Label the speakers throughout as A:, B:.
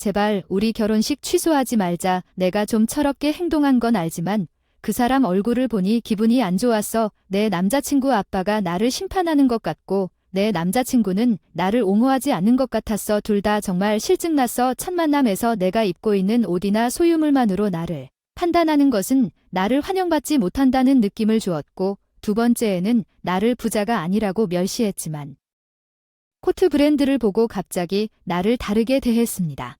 A: 제발 우리 결혼식 취소하지 말자. 내가 좀 철없게 행동한 건 알지만 그 사람 얼굴을 보니 기분이 안 좋았어. 내 남자친구 아빠가 나를 심판하는 것 같고 내 남자친구는 나를 옹호하지 않는 것 같았어. 둘 다 정말 실증났어. 첫 만남에서 내가 입고 있는 옷이나 소유물만으로 나를 판단하는 것은 나를 환영받지 못한다는 느낌을 주었고 두 번째에는 나를 부자가 아니라고 멸시했지만 코트 브랜드를 보고 갑자기 나를 다르게 대했습니다.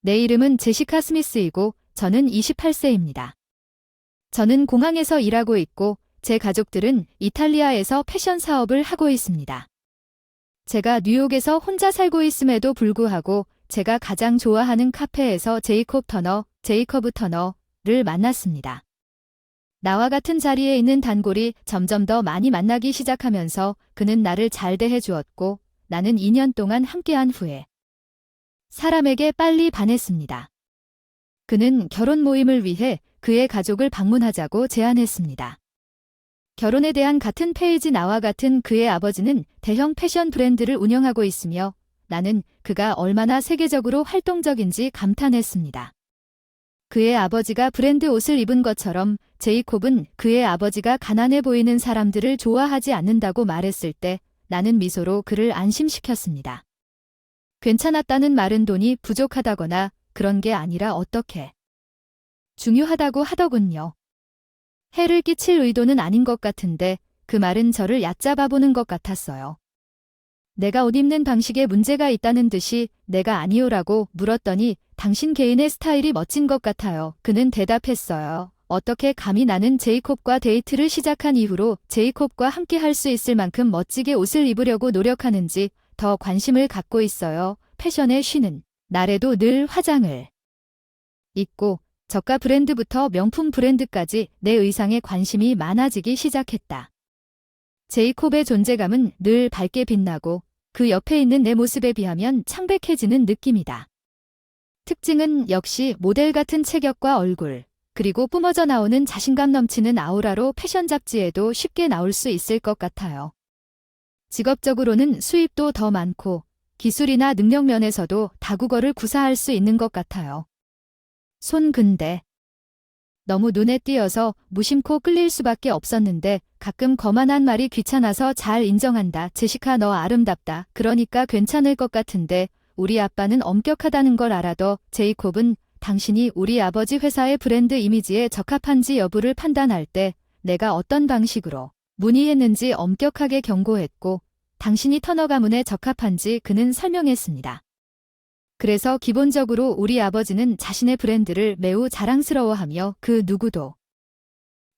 A: 내 이름은 제시카 스미스이고 저는 28세입니다. 저는 공항에서 일하고 있고 제 가족들은 이탈리아에서 패션 사업을 하고 있습니다. 제가 뉴욕에서 혼자 살고 있음에도 불구하고 제가 가장 좋아하는 카페에서 제이콥 터너, 제이커브 터너를 만났습니다. 나와 같은 자리에 있는 단골이 점점 더 많이 만나기 시작하면서 그는 나를 잘 대해 주었고 나는 2년 동안 함께한 후에 사람에게 빨리 반했습니다. 그는 결혼 모임을 위해 그의 가족을 방문하자고 제안했습니다. 결혼에 대한 같은 페이지 나와 같은 그의 아버지는 대형 패션 브랜드를 운영하고 있으며 나는 그가 얼마나 세계적으로 활동적인지 감탄했습니다. 그의 아버지가 브랜드 옷을 입은 것처럼 제이콥은 그의 아버지가 가난해 보이는 사람들을 좋아하지 않는다고 말했을 때 나는 미소로 그를 안심시켰습니다. 괜찮았다는 말은 돈이 부족하다거나 그런 게 아니라 어떻게 중요하다고 하더군요. 해를 끼칠 의도는 아닌 것 같은데 그 말은 저를 얕잡아 보는 것 같았어요. 내가 옷 입는 방식에 문제가 있다는 듯이 내가 아니오라고 물었더니 당신 개인의 스타일이 멋진 것 같아요. 그는 대답했어요. 어떻게 감히 나는 제이콥과 데이트를 시작한 이후로 제이콥과 함께 할 수 있을 만큼 멋지게 옷을 입으려고 노력하는지 더 관심을 갖고 있어요. 패션에 쉬는 날에도 늘 화장을 입고 저가 브랜드부터 명품 브랜드까지 내 의상에 관심이 많아지기 시작했다. 제이콥의 존재감은 늘 밝게 빛나고 그 옆에 있는 내 모습에 비하면 창백해지는 느낌이다. 특징은 역시 모델 같은 체격과 얼굴, 그리고 뿜어져 나오는 자신감 넘치는 아우라로 패션 잡지에도 쉽게 나올 수 있을 것 같아요. 직업적으로는 수입도 더 많고 기술이나 능력 면에서도 다국어를 구사할 수 있는 것 같아요. 손 근데 너무 눈에 띄어서 무심코 끌릴 수밖에 없었는데 가끔 거만한 말이 귀찮아서 잘 인정한다. 제시카 너 아름답다. 그러니까 괜찮을 것 같은데 우리 아빠는 엄격하다는 걸 알아도 제이콥은 당신이 우리 아버지 회사의 브랜드 이미지에 적합한지 여부를 판단할 때 내가 어떤 방식으로 문의했는지 엄격하게 경고했고 당신이 터너 가문에 적합한지 그는 설명했습니다. 그래서 기본적으로 우리 아버지는 자신의 브랜드를 매우 자랑스러워하며 그 누구도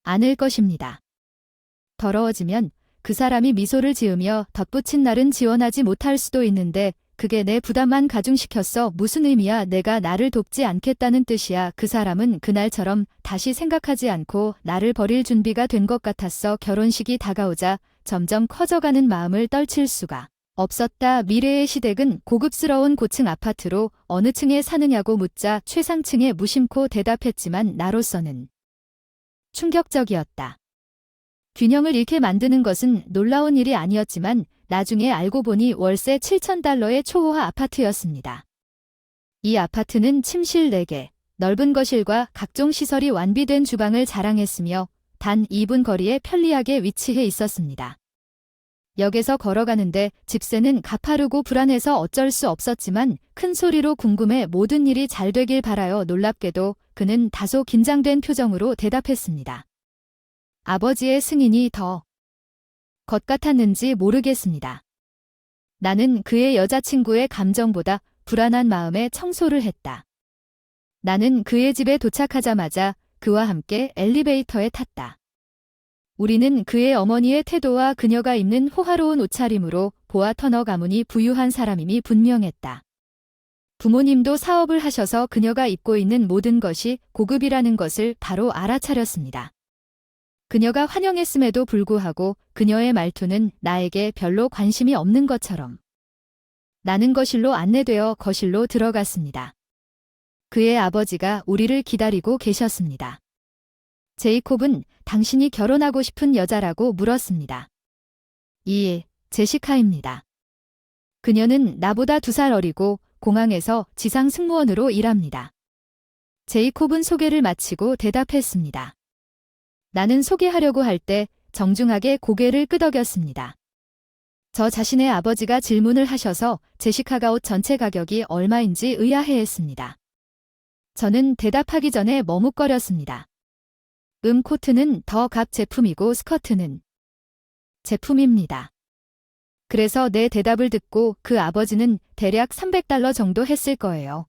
A: 않을 것입니다. 더러워지면 그 사람이 미소를 지으며 덧붙인 날은 지원하지 못할 수도 있는데 그게 내 부담만 가중시켰어 무슨 의미야 내가 나를 돕지 않겠다는 뜻이야 그 사람은 그날처럼 다시 생각하지 않고 나를 버릴 준비가 된 것 같았어 결혼식이 다가오자 점점 커져가는 마음을 떨칠 수가 없었다. 미래의 시댁은 고급스러운 고층 아파트로 어느 층에 사느냐고 묻자 최상층에 무심코 대답했지만 나로서는 충격적이었다. 균형을 잃게 만드는 것은 놀라운 일이 아니었지만 나중에 알고 보니 월세 7,000달러의 초호화 아파트였습니다. 이 아파트는 침실 4개, 넓은 거실과 각종 시설이 완비된 주방을 자랑했으며 단 2분 거리에 편리하게 위치해 있었습니다. 역에서 걸어가는데 집세는 가파르고 불안해서 어쩔 수 없었지만 큰 소리로 궁금해 모든 일이 잘 되길 바라요. 놀랍게도 그는 다소 긴장된 표정으로 대답했습니다. 아버지의 승인이 더 것 같았는지 모르겠습니다. 나는 그의 여자친구의 감정보다 불안한 마음에 청소를 했다. 나는 그의 집에 도착하자마자 그와 함께 엘리베이터에 탔다. 우리는 그의 어머니의 태도와 그녀가 입는 호화로운 옷차림으로 보아 터너 가문이 부유한 사람임이 분명했다. 부모님도 사업을 하셔서 그녀가 입고 있는 모든 것이 고급이라는 것을 바로 알아차렸습니다. 그녀가 환영했음에도 불구하고 그녀의 말투는 나에게 별로 관심이 없는 것처럼 나는 거실로 안내되어 거실로 들어갔습니다. 그의 아버지가 우리를 기다리고 계셨습니다. 제이콥은 당신이 결혼하고 싶은 여자라고 물었습니다. 이, 제시카입니다. 그녀는 나보다 두 살 어리고 공항에서 지상 승무원으로 일합니다. 제이콥은 소개를 마치고 대답했습니다. 나는 소개하려고 할 때 정중하게 고개를 끄덕였습니다. 저 자신의 아버지가 질문을 하셔서 제시카가 옷 전체 가격이 얼마인지 의아해했습니다. 저는 대답하기 전에 머뭇거렸습니다. 음 코트는 더 값 제품이고 스커트는 제품입니다. 그래서 내 대답을 듣고 그 아버지는 대략 300달러 정도 했을 거예요.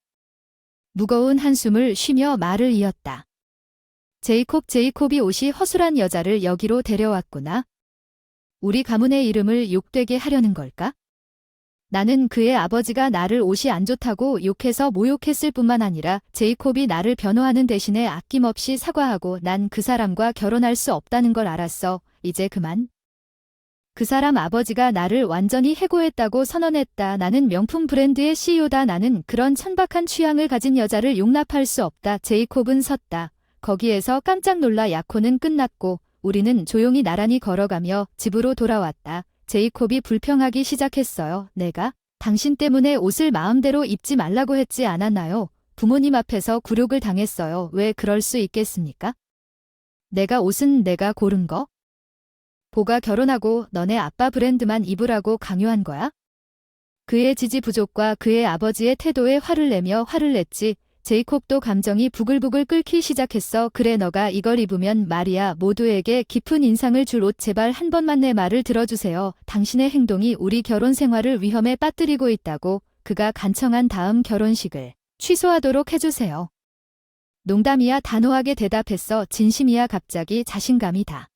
A: 무거운 한숨을 쉬며 말을 이었다. 제이콥 제이콥이 옷이 허술한 여자를 여기로 데려왔구나. 우리 가문의 이름을 욕되게 하려는 걸까? 나는 그의 아버지가 나를 옷이 안 좋다고 욕해서 모욕했을 뿐만 아니라 제이콥이 나를 변호하는 대신에 아낌없이 사과하고 난 그 사람과 결혼할 수 없다는 걸 알았어. 이제 그만. 그 사람 아버지가 나를 완전히 해고했다고 선언했다. 나는 명품 브랜드의 CEO다. 나는 그런 천박한 취향을 가진 여자를 용납할 수 없다. 제이콥은 섰다. 거기에서 깜짝 놀라 약혼은 끝났고 우리는 조용히 나란히 걸어가며 집으로 돌아왔다. 제이콥이 불평하기 시작했어요. 내가 당신 때문에 옷을 마음대로 입지 말라고 했지 않았나요? 부모님 앞에서 굴욕을 당했어요. 왜 그럴 수 있겠습니까? 내가 옷은 내가 고른 거? 보가 결혼하고 너네 아빠 브랜드만 입으라고 강요한 거야? 그의 지지 부족과 그의 아버지의 태도에 화를 내며 화를 냈지. 제이콥도 감정이 부글부글 끓기 시작했어. 그래 너가 이걸 입으면 말이야 모두에게 깊은 인상을 줄 옷 제발 한 번만 내 말을 들어주세요. 당신의 행동이 우리 결혼 생활을 위험에 빠뜨리고 있다고 그가 간청한 다음 결혼식을 취소하도록 해주세요. 농담이야 단호하게 대답했어. 진심이야 갑자기 자신감이 다.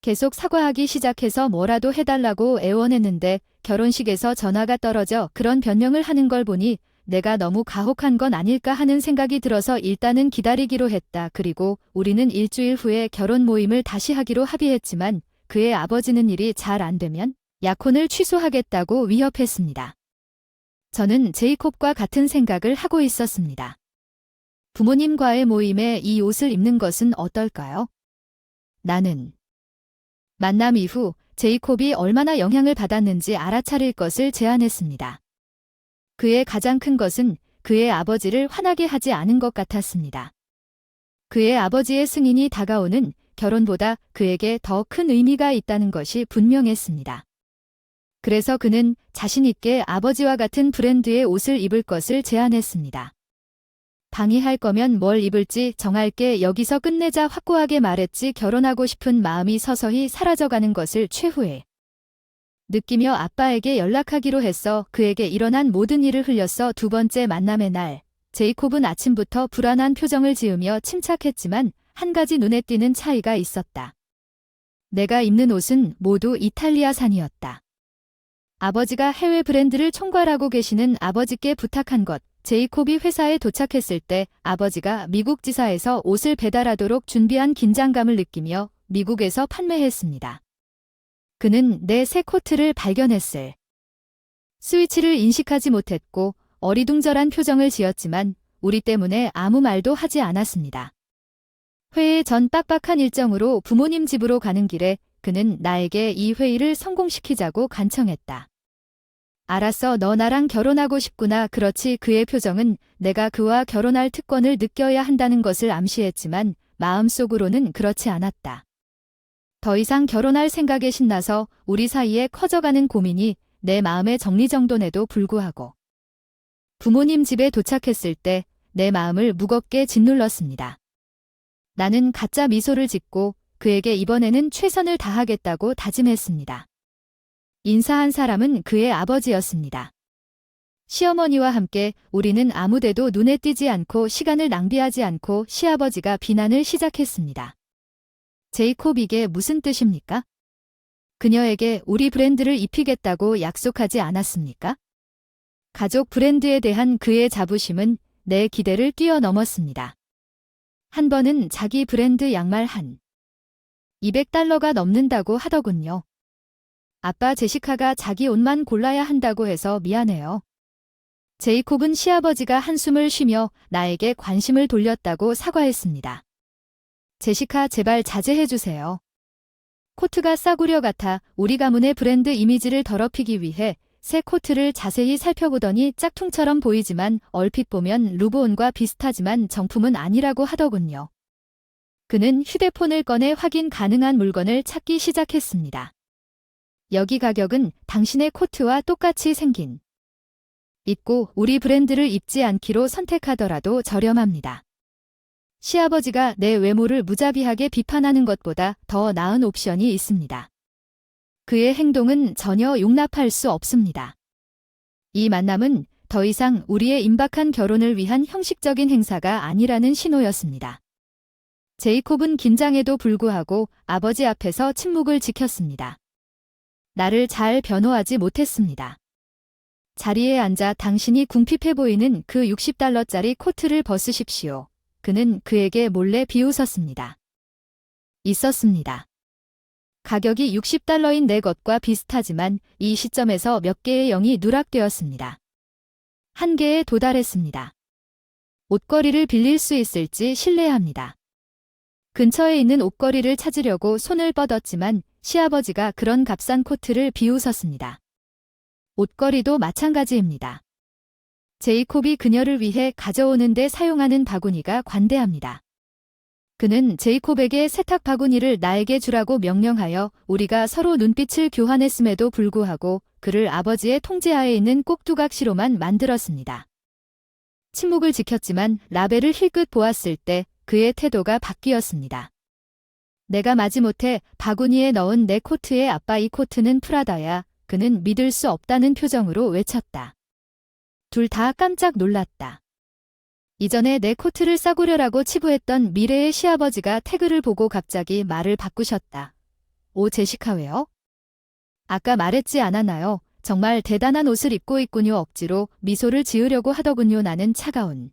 A: 계속 사과하기 시작해서 뭐라도 해달라고 애원했는데 결혼식에서 전화가 떨어져 그런 변명을 하는 걸 보니 내가 너무 가혹한 건 아닐까 하는 생각이 들어서 일단은 기다리기로 했다. 그리고 우리는 일주일 후에 결혼 모임을 다시 하기로 합의했지만 그의 아버지는 일이 잘 안 되면 약혼을 취소하겠다고 위협했습니다. 저는 제이콥과 같은 생각을 하고 있었습니다. 부모님과의 모임에 이 옷을 입는 것은 어떨까요? 나는 만남 이후 제이콥이 얼마나 영향을 받았는지 알아차릴 것을 제안했습니다. 그의 가장 큰 것은 그의 아버지를 화나게 하지 않은 것 같았습니다. 그의 아버지의 승인이 다가오는 결혼보다 그에게 더 큰 의미가 있다는 것이 분명했습니다. 그래서 그는 자신있게 아버지와 같은 브랜드의 옷을 입을 것을 제안했습니다. 방해할 거면 뭘 입을지 정할 게 여기서 끝내자 확고하게 말했지 결혼하고 싶은 마음이 서서히 사라져가는 것을 최후에 느끼며 아빠에게 연락하기로 했어 그에게 일어난 모든 일을 흘렸어 두 번째 만남의 날 제이콥은 아침부터 불안한 표정을 지으며 침착했지만 한 가지 눈에 띄는 차이가 있었다. 내가 입는 옷은 모두 이탈리아산이었다. 아버지가 해외 브랜드를 총괄하고 계시는 아버지께 부탁한 것, 제이콥이 회사에 도착했을 때 아버지가 미국 지사에서 옷을 배달하도록 준비한 긴장감을 느끼며 미국에서 판매했습니다. 그는 내 새 코트를 발견했을. 스위치를 인식하지 못했고 어리둥절한 표정을 지었지만 우리 때문에 아무 말도 하지 않았습니다. 회의 전 빡빡한 일정으로 부모님 집으로 가는 길에 그는 나에게 이 회의를 성공시키자고 간청했다. 알았어, 너 나랑 결혼하고 싶구나. 그렇지, 그의 표정은 내가 그와 결혼할 특권을 느껴야 한다는 것을 암시했지만 마음속으로는 그렇지 않았다. 더 이상 결혼할 생각에 신나서 우리 사이에 커져가는 고민이 내 마음의 정리정돈에도 불구하고 부모님 집에 도착했을 때 내 마음을 무겁게 짓눌렀습니다. 나는 가짜 미소를 짓고 그에게 이번에는 최선을 다하겠다고 다짐했습니다. 인사한 사람은 그의 아버지였습니다. 시어머니와 함께 우리는 아무데도 눈에 띄지 않고 시간을 낭비하지 않고 시아버지가 비난을 시작했습니다. 제이콥 이게 무슨 뜻입니까? 그녀에게 우리 브랜드를 입히겠다고 약속하지 않았습니까? 가족 브랜드에 대한 그의 자부심은 내 기대를 뛰어넘었습니다. 한 번은 자기 브랜드 양말 한 200달러가 넘는다고 하더군요. 아빠 제시카가 자기 옷만 골라야 한다고 해서 미안해요. 제이콥은 시아버지가 한숨을 쉬며 나에게 관심을 돌렸다고 사과했습니다. 제시카 제발 자제해주세요. 코트가 싸구려 같아 우리 가문의 브랜드 이미지를 더럽히기 위해 새 코트를 자세히 살펴보더니 짝퉁처럼 보이지만 얼핏 보면 루브온과 비슷하지만 정품은 아니라고 하더군요. 그는 휴대폰을 꺼내 확인 가능한 물건을 찾기 시작했습니다. 여기 가격은 당신의 코트와 똑같이 생긴. 입고 우리 브랜드를 입지 않기로 선택하더라도 저렴합니다. 시아버지가 내 외모를 무자비하게 비판하는 것보다 더 나은 옵션이 있습니다. 그의 행동은 전혀 용납할 수 없습니다. 이 만남은 더 이상 우리의 임박한 결혼을 위한 형식적인 행사가 아니라는 신호였습니다. 제이콥은 긴장에도 불구하고 아버지 앞에서 침묵을 지켰습니다. 나를 잘 변호하지 못했습니다. 자리에 앉아 당신이 궁핍해 보이는 그 60달러짜리 코트를 벗으십시오. 그는 그에게 몰래 비웃었습니다. 있었습니다. 가격이 60달러인 내 것과 비슷하지만 이 시점에서 몇 개의 영이 누락되었습니다. 한 개에 도달했습니다. 옷걸이를 빌릴 수 있을지 신뢰합니다. 근처에 있는 옷걸이를 찾으려고 손을 뻗었지만 시아버지가 그런 값싼 코트를 비웃었습니다. 옷걸이도 마찬가지입니다. 제이콥이 그녀를 위해 가져오는데 사용하는 바구니가 관대합니다. 그는 제이콥에게 세탁 바구니를 나에게 주라고 명령하여 우리가 서로 눈빛을 교환했음에도 불구하고 그를 아버지의 통제하에 있는 꼭두각시로만 만들었습니다. 침묵을 지켰지만 라벨을 힐끗 보았을 때 그의 태도가 바뀌었습니다. 내가 마지못해 바구니에 넣은 내 코트의 아빠 이 코트는 프라다야. 그는 믿을 수 없다는 표정으로 외쳤다. 둘 다 깜짝 놀랐다. 이전에 내 코트를 싸구려라고 치부했던 미래의 시아버지가 태그를 보고 갑자기 말을 바꾸셨다. 오 제시카웨어? 아까 말했지 않았나요? 정말 대단한 옷을 입고 있군요. 억지로 미소를 지으려고 하더군요. 나는 차가운.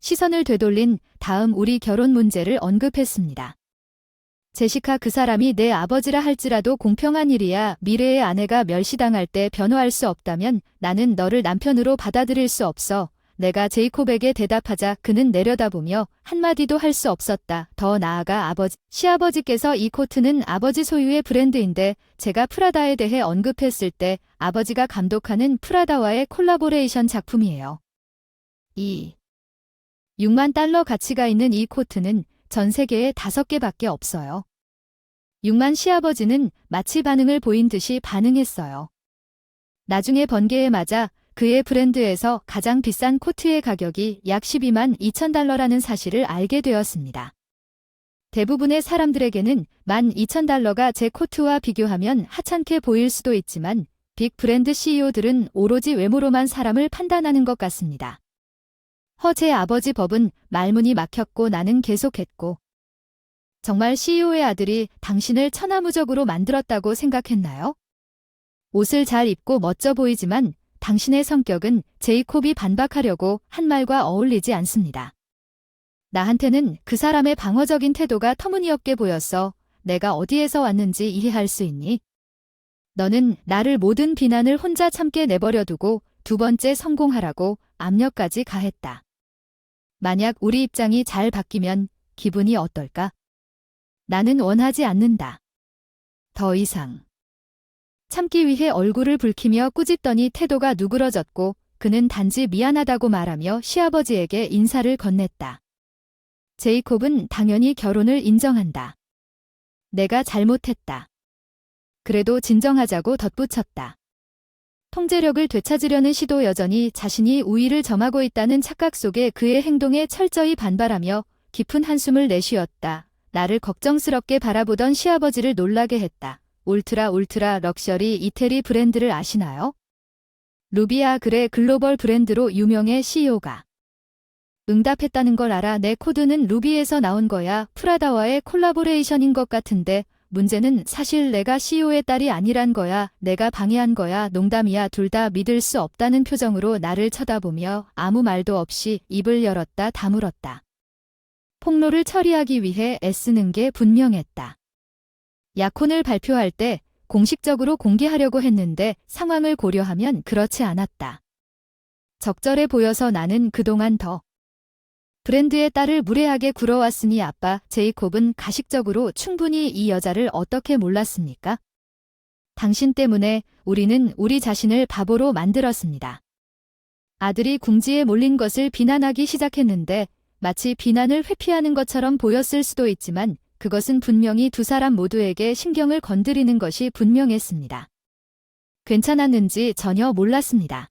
A: 시선을 되돌린 다음 우리 결혼 문제를 언급했습니다. 제시카 그 사람이 내 아버지라 할지라도 공평한 일이야 미래의 아내가 멸시당할 때 변호할 수 없다면 나는 너를 남편으로 받아들일 수 없어. 내가 제이콥에게 대답하자 그는 내려다보며 한마디도 할 수 없었다. 더 나아가 아버지, 시아버지께서 이 코트는 아버지 소유의 브랜드인데 제가 프라다에 대해 언급했을 때 아버지가 감독하는 프라다와의 콜라보레이션 작품이에요. 2. 6만 달러 가치가 있는 이 코트는 전 세계에 다섯 개밖에 없어요. 6만 시아버지는 마치 반응을 보인 듯이 반응했어요. 나중에 번개에 맞아 그의 브랜드에서 가장 비싼 코트의 가격이 약 12만 2천 달러라는 사실을 알게 되었습니다. 대부분의 사람들에게는 1만 2천 달러가 제 코트와 비교하면 하찮게 보일 수도 있지만 빅 브랜드 CEO들은 오로지 외모로만 사람을 판단하는 것 같습니다. 허제 아버지 법은 말문이 막혔고 나는 계속했고. 정말 CEO의 아들이 당신을 천하무적으로 만들었다고 생각했나요? 옷을 잘 입고 멋져 보이지만 당신의 성격은 제이콥이 반박하려고 한 말과 어울리지 않습니다. 나한테는 그 사람의 방어적인 태도가 터무니없게 보였어. 내가 어디에서 왔는지 이해할 수 있니? 너는 나를 모든 비난을 혼자 참게 내버려 두고 두 번째 성공하라고 압력까지 가했다. 만약 우리 입장이 잘 바뀌면 기분이 어떨까? 나는 원하지 않는다. 더 이상. 참기 위해 얼굴을 붉히며 꾸짖더니 태도가 누그러졌고 그는 단지 미안하다고 말하며 시아버지에게 인사를 건넸다. 제이콥은 당연히 결혼을 인정한다. 내가 잘못했다. 그래도 진정하자고 덧붙였다. 통제력을 되찾으려는 시도 여전히 자신이 우위를 점하고 있다는 착각 속에 그의 행동에 철저히 반발하며 깊은 한숨을 내쉬었다. 나를 걱정스럽게 바라보던 시아버지를 놀라게 했다. 울트라 울트라 럭셔리 이태리 브랜드를 아시나요? 루비아 그레 글로벌 브랜드로 유명해 CEO가. 응답했다는 걸 알아 내 코드는 루비에서 나온 거야. 프라다와의 콜라보레이션인 것 같은데 문제는 사실 내가 CEO의 딸이 아니란 거야. 내가 방해한 거야. 농담이야. 둘 다 믿을 수 없다는 표정으로 나를 쳐다보며 아무 말도 없이 입을 열었다 다물었다. 폭로를 처리하기 위해 애쓰는 게 분명했다. 약혼을 발표할 때 공식적으로 공개하려고 했는데 상황을 고려하면 그렇지 않았다. 적절해 보여서 나는 그동안 더 브랜드의 딸을 무례하게 굴어왔으니 아빠 제이콥은 가식적으로 충분히 이 여자를 어떻게 몰랐습니까? 당신 때문에 우리는 우리 자신을 바보로 만들었습니다. 아들이 궁지에 몰린 것을 비난하기 시작했는데 마치 비난을 회피하는 것처럼 보였을 수도 있지만 그것은 분명히 두 사람 모두에게 신경을 건드리는 것이 분명했습니다. 괜찮았는지 전혀 몰랐습니다.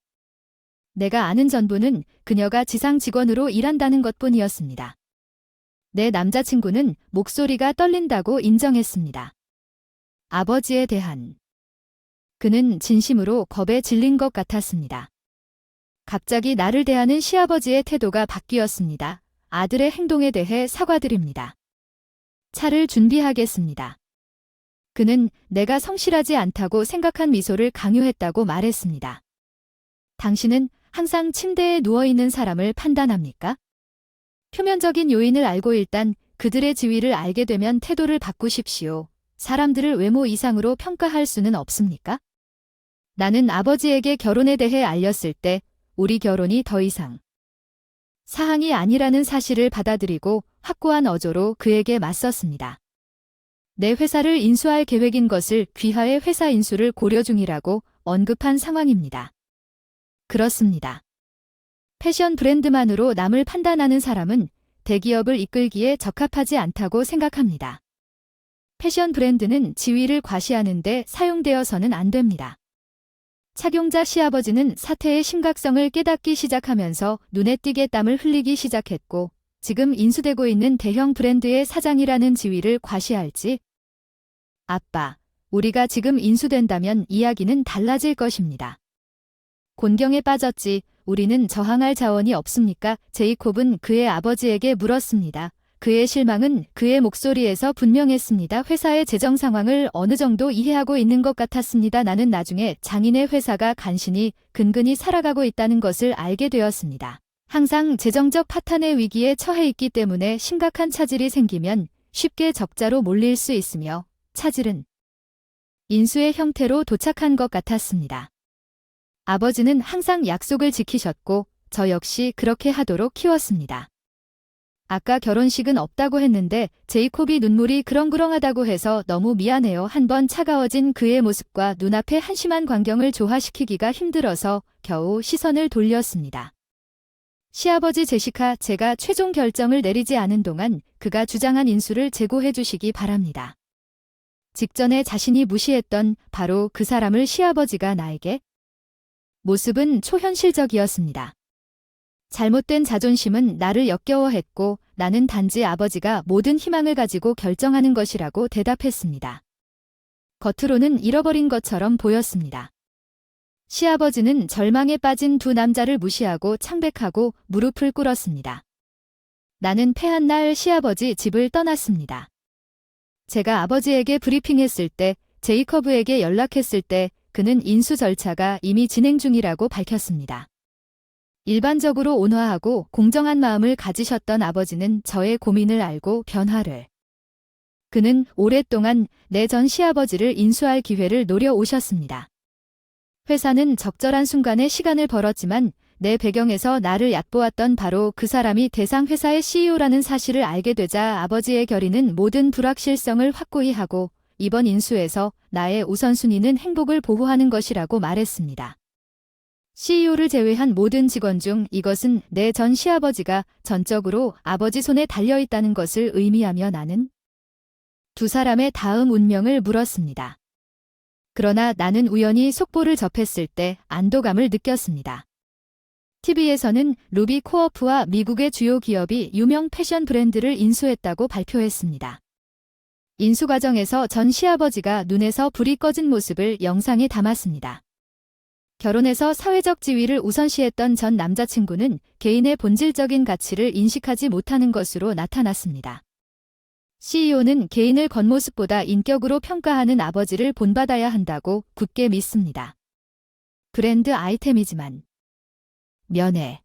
A: 내가 아는 전부는 그녀가 지상 직원으로 일한다는 것 뿐이었습니다. 내 남자친구는 목소리가 떨린다고 인정했습니다. 아버지에 대한 그는 진심으로 겁에 질린 것 같았습니다. 갑자기 나를 대하는 시아버지의 태도가 바뀌었습니다. 아들의 행동에 대해 사과드립니다. 차를 준비하겠습니다. 그는 내가 성실하지 않다고 생각한 미소를 강요했다고 말했습니다. 당신은 항상 침대에 누워있는 사람을 판단합니까? 표면적인 요인을 알고 일단 그들의 지위를 알게 되면 태도를 바꾸십시오. 사람들을 외모 이상으로 평가할 수는 없습니까? 나는 아버지에게 결혼에 대해 알렸을 때 우리 결혼이 더 이상 사항이 아니라는 사실을 받아들이고 확고한 어조로 그에게 맞섰습니다. 내 회사를 인수할 계획인 것을 귀하의 회사 인수를 고려 중이라고 언급한 상황입니다. 그렇습니다. 패션 브랜드만으로 남을 판단하는 사람은 대기업을 이끌기에 적합하지 않다고 생각합니다. 패션 브랜드는 지위를 과시하는데 사용되어서는 안 됩니다. 착용자 시아버지는 사태의 심각성을 깨닫기 시작하면서 눈에 띄게 땀을 흘리기 시작했고 지금 인수되고 있는 대형 브랜드의 사장이라는 지위를 과시할지 아빠, 우리가 지금 인수된다면 이야기는 달라질 것입니다. 곤경에 빠졌지 우리는 저항할 자원이 없습니까? 제이콥은 그의 아버지에게 물었습니다. 그의 실망은 그의 목소리에서 분명했습니다. 회사의 재정 상황을 어느 정도 이해하고 있는 것 같았습니다. 나는 나중에 장인의 회사가 간신히 근근히 살아가고 있다는 것을 알게 되었습니다. 항상 재정적 파탄의 위기에 처해 있기 때문에 심각한 차질이 생기면 쉽게 적자로 몰릴 수 있으며 차질은 인수의 형태로 도착한 것 같았습니다. 아버지는 항상 약속을 지키셨고 저 역시 그렇게 하도록 키웠습니다. 아까 결혼식은 없다고 했는데 제이콥이 눈물이 그렁그렁하다고 해서 너무 미안해요. 한번 차가워진 그의 모습과 눈앞의 한심한 광경을 조화시키기가 힘들어서 겨우 시선을 돌렸습니다. 시아버지 제시카, 제가 최종 결정을 내리지 않은 동안 그가 주장한 인수를 제고해 주시기 바랍니다. 직전에 자신이 무시했던 바로 그 사람을 시아버지가 나에게 모습은 초현실적이었습니다. 잘못된 자존심은 나를 역겨워했고 나는 단지 아버지가 모든 희망을 가지고 결정하는 것이라고 대답했습니다. 겉으로는 잃어버린 것처럼 보였습니다. 시아버지는 절망에 빠진 두 남자를 무시하고 창백하고 무릎을 꿇었습니다. 나는 패한 날 시아버지 집을 떠났습니다. 제가 아버지에게 브리핑했을 때, 제이커브에게 연락했을 때 그는 인수 절차가 이미 진행 중이라고 밝혔습니다. 일반적으로 온화하고 공정한 마음을 가지셨던 아버지는 저의 고민을 알고 변화를. 그는 오랫동안 내 전 시아버지를 인수할 기회를 노려오셨습니다. 회사는 적절한 순간에 시간을 벌었지만 내 배경에서 나를 얕보았던 바로 그 사람이 대상 회사의 CEO라는 사실을 알게 되자 아버지의 결의는 모든 불확실성을 확고히 하고 이번 인수에서 나의 우선순위는 행복을 보호하는 것이라고 말했습니다. CEO를 제외한 모든 직원 중 이것은 내 전 시아버지가 전적으로 아버지 손에 달려 있다는 것을 의미하며 나는 두 사람의 다음 운명을 물었습니다. 그러나 나는 우연히 속보를 접했을 때 안도감을 느꼈습니다. TV에서는 루비 코어프와 미국의 주요 기업이 유명 패션 브랜드를 인수했다고 발표했습니다. 인수 과정에서 전 시아버지가 눈에서 불이 꺼진 모습을 영상에 담았습니다. 결혼해서 사회적 지위를 우선시했던 전 남자친구는 개인의 본질적인 가치를 인식하지 못하는 것으로 나타났습니다. CEO는 개인을 겉모습보다 인격으로 평가하는 아버지를 본받아야 한다고 굳게 믿습니다. 브랜드 아이템이지만 면회